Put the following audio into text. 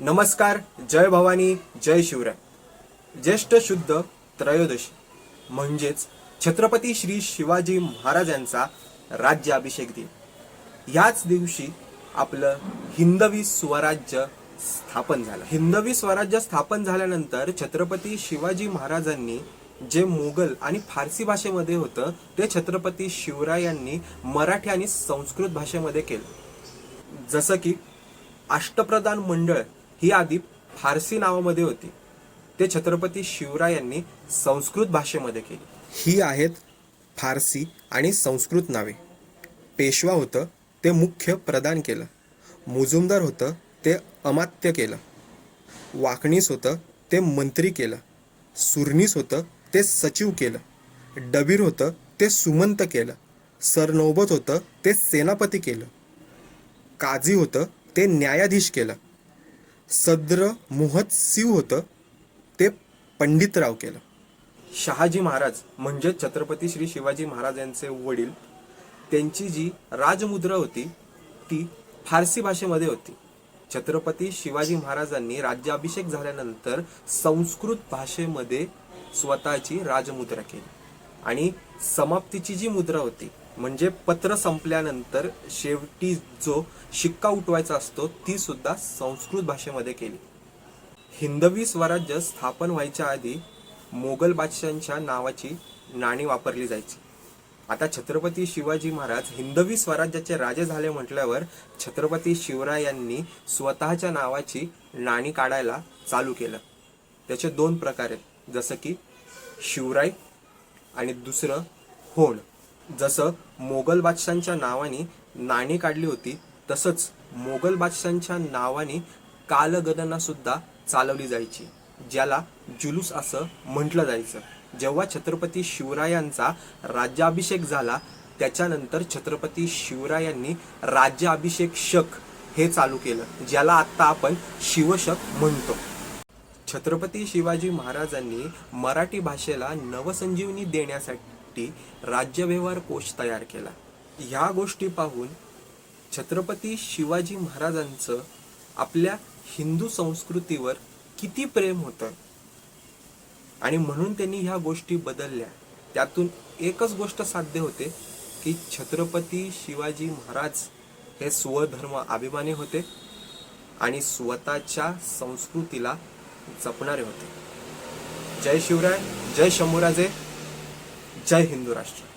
नमस्कार जय भवानी जय शिवराय. ज्येष्ठ शुद्ध त्रयोदशी म्हणजेच छत्रपती श्री शिवाजी महाराज यांचा राज्याभिषेक दिन. ह्याच दिवशी आपलं हिंदवी स्वराज्य स्थापन झालं. हिंदवी स्वराज्य स्थापन झाल्यानंतर छत्रपती शिवाजी महाराजांनी जे मोगल आणि फारसी भाषेमध्ये होतं ते छत्रपती शिवराय यांनी मराठी आणि संस्कृत भाषेमध्ये केलं. जसं की अष्टप्रधान मंडळ ही आधी फारसी नावामध्ये होती. ते छत्रपती शिवराय यांनी संस्कृत भाषेमध्ये केली. ही आहेत फारसी आणि संस्कृत नावे. पेशवा होतं ते मुख्य प्रदान केलं. मुजुमदार होतं ते अमात्य केलं. वाकणीस होतं ते मंत्री केलं. सुरनीस होतं ते सचिव केलं. डबीर होतं ते सुमंत केलं. सरनौबत होतं ते सेनापती केलं. काझी होतं ते न्यायाधीश केलं. सद्र मुहत्सिव होतं ते पंडितराव केलं. शहाजी महाराज म्हणजे छत्रपती श्री शिवाजी महाराज यांचे वडील त्यांची जी राजमुद्रा होती ती फारसी भाषेमध्ये होती. छत्रपती शिवाजी महाराजांनी राज्याभिषेक झाल्यानंतर संस्कृत भाषेमध्ये स्वतःची राजमुद्रा केली. आणि समाप्तीची जी मुद्रा होती म्हणजे पत्र संपल्यानंतर शेवटी जो शिक्का उठवायचा असतो ती सुद्धा संस्कृत भाषेमध्ये केली. हिंदवी स्वराज्य स्थापन व्हायच्या आधी मोगल बादशांच्या नावाची नाणी वापरली जायची. आता छत्रपती शिवाजी महाराज हिंदवी स्वराज्याचे राजे झाले म्हटल्यावर छत्रपती शिवराय यांनी स्वतःच्या नावाची नाणी काढायला चालू केलं. त्याचे दोन प्रकार आहेत. जसं की शिवराय आणि दुसरं होण. जसं मोगल बादशांच्या नावाने नाणी काढली होती. तसंच मोगल बादशांच्या नावाने कालगदना सुद्धा चालवली जायची ज्याला जुलूस असं म्हटलं जायचं. जेव्हा छत्रपती शिवरायांचा राज्याभिषेक झाला त्याच्यानंतर छत्रपती शिवरायांनी राज्याभिषेक शक हे चालू केलं ज्याला आत्ता आपण शिवशक म्हणतो. छत्रपती शिवाजी महाराजांनी मराठी भाषेला नवसंजीवनी देण्यासाठी राज्यव्यवहार कोश तयार केला. ह्या गोष्टी पाहून छत्रपती शिवाजी महाराजांचं आपल्या हिंदू संस्कृतीवर किती प्रेम होतं? आणि म्हणून त्यांनी ह्या गोष्टी बदलल्या. त्यातून एकच गोष्ट साध्य होते की छत्रपती शिवाजी महाराज हे स्वधर्म अभिमानी होते आणि स्वतःच्या संस्कृतीला जपणारे होते. जय शिवराय जय शंभूराजे. जय हिंदू राष्ट्र